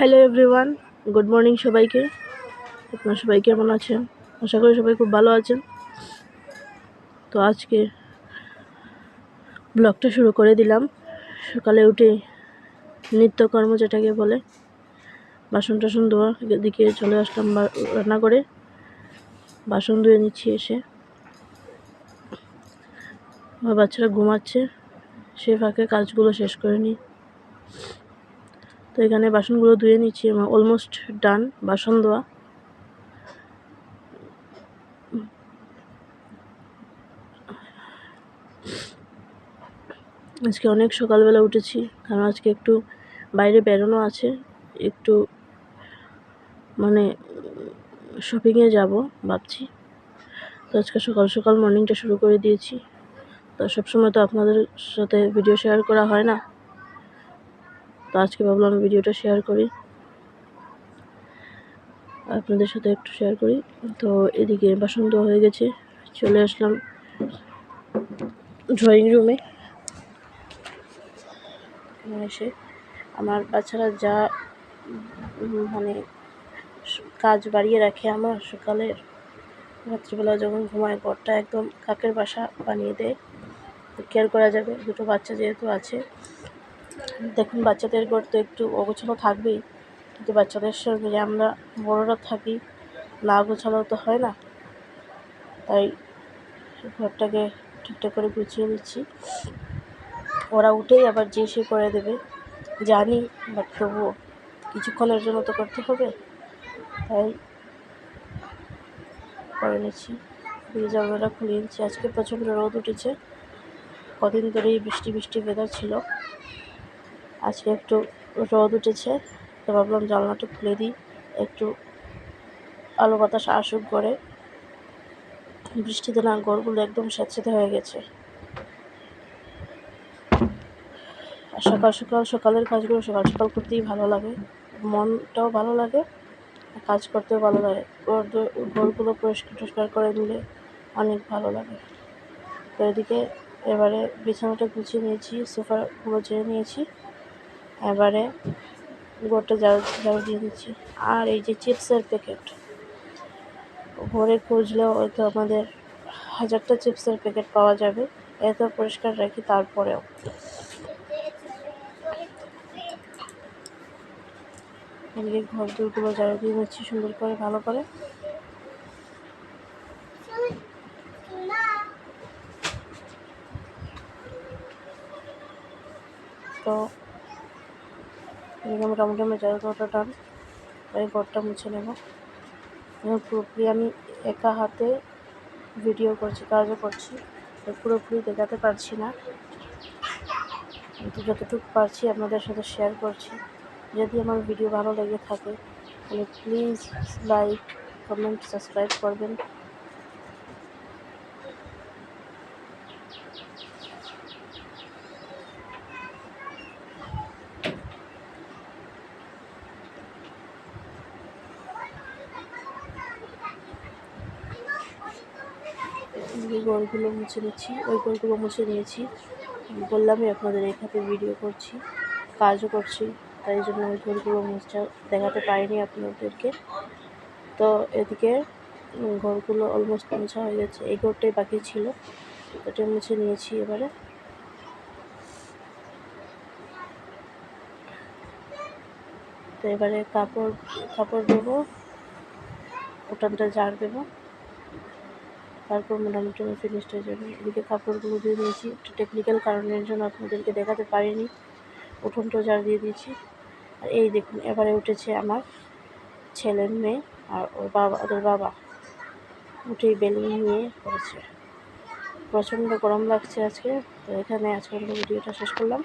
Hello everyone good morning সবাইকে। আপনারা সবাই কেমন আছেন? আশা করি সবাই খুব ভালো আছেন। তো আজকে ব্লগটা শুরু করে দিলাম। সকালে উঠে নিত্যকর্ম যেটাকে বলে, বাসন টাসন ধোয়া দিকে চলে আসলাম রান্না করে বাসন ধুয়ে নিচ্ছি এসে। আমার বাচ্চারা ঘুমাচ্ছে। সে ফাঁকে কাজগুলো শেষ করে নিই। তো এখানে বাসনগুলো ধুয়ে নিচ্ছি, আমার অলমোস্ট ডান বাসন ধোয়া। আজকে অনেক সকালবেলা উঠেছি, কারণ আজকে একটু বাইরে বেরোনো আছে, একটু মানে শপিংয়ে যাব ভাবছি। তো আজকে সকাল সকাল মর্নিংটা শুরু করে দিয়েছি। তো সবসময় তো আপনাদের সাথে ভিডিও শেয়ার করা হয় না। তো আজকে ভাবলাম ভিডিওটা শেয়ার করি। আপনাদের সাথে একটু শেয়ার করি। তো এদিকে বাসন হয়ে গেছে, চলে আসলাম ড্রয়িং রুমে এসে আমার বাচ্চারা যা মানে কাজ বাড়িয়ে রাখে আমার সকালের। রাত্রিবেলা যখন ঘুমায় ঘরটা একদম কাকের বাসা বানিয়ে দেয়। কেয়ার করা যাবে, দুটো বাচ্চা যেহেতু আছে। দেখুন, বাচ্চাদের ঘর তো একটু অগোছালো থাকবেই, কিন্তু বাচ্চাদের সঙ্গে আমরা বড়রা থাকি, না গোছালো তো হয় না। তাই ঘরটাকে ঠিকঠাক করে গুছিয়ে দিচ্ছি ওরা উঠেই আবার যে সে করে দেবে। জানি, বাট তবুও কিছুক্ষণের জন্য তো করতে হবে। তাই করে নিচ্ছি। জানলাটা খুলে নিচ্ছি। আজকে প্রচণ্ড রোদ উঠেছে। কদিন ধরেই বৃষ্টি বৃষ্টি বেদার ছিল। আজকে একটু রোদ উঠেছে, তো ভাবলাম জানলাটা খুলে দিই, একটু আলো বাতাস আসুক করে বৃষ্টিতে না গড়গুলো একদম স্যাঁতস্যাঁতে হয়ে গেছে। আর সকাল সকাল, সকালের কাজগুলো সকাল সকাল করতেই ভালো লাগে। মনটাও ভালো লাগে কাজ করতেও ভালো লাগে। ঘরগুলো পরিষ্কার টরিষ্কার করে নিলে অনেক ভালো লাগে। তো এদিকে এবারে বিছানাটা গুছিয়ে নিয়েছি, সোফাগুলো চেয়ে নিয়েছি। এবারে গোটা ঝাড়ু ঝাড়ু দিয়ে দিচ্ছি। আর এই যে চিপসের প্যাকেট ঘরে খুঁজলেও হয়তো আমাদের হাজারটা চিপসের প্যাকেট পাওয়া যাবে। এত পরিষ্কার রাখি তারপরেও। এদিকে ঘর দুগুলো ঝাড়ু দিয়ে দিচ্ছি সুন্দর করে, ভালো করে। তো এদিকে মোটামুটি আমার ঝাড়ু দেওয়াটা টান তাই ঘরটা মুছে নেব। এবং পুরোপুরি আমি একা হাতে ভিডিও করছি, কাজও করছি পুরোপুরি দেখাতে পারছি না। কিন্তু যতটুকু পারছি আপনাদের সাথে শেয়ার করছি। যদি আমার ভিডিও ভালো লেগে থাকে, তাহলে প্লিজ লাইক কমেন্ট সাবস্ক্রাইব করবেন। এই গোলগুলো মুছে নিচ্ছি, ওই গোলগুলো মুছে নিয়েছি। বললামই আপনাদের এখানে ভিডিও করছি, কাজও করছি, তাই জন্য ওই ঘরগুলো মুছটা দেখাতে পারিনি আপনাদেরকে। তো এদিকে ঘরগুলো অলমোস্ট মোছা হয়ে গেছে, এই ঘরটাই বাকি ছিল ওটা মুছে নিয়েছি এবারে। তো এবারে কাপড় কাপড় দেবো, উঠানটা জার দেবো। তারপর মোটামুটি আমি ফিনিশড হয়ে যাবে এদিকে কাপড়গুলো দিয়ে দিয়েছি একটু টেকনিক্যাল কারণের জন্য আপনাদেরকে দেখাতে পারিনি। উঠোনটা ঝাড় দিয়ে দিয়েছি। আর এই দেখুন, এবারে উঠেছে আমার ছেলে মেয়ে আর ওর বাবা, ওদের বাবা। উঠেই বেলুন নিয়ে করেছে প্রচণ্ড গরম লাগছে আজকে। তো এখানে আজকে আমরা ভিডিওটা শেষ করলাম।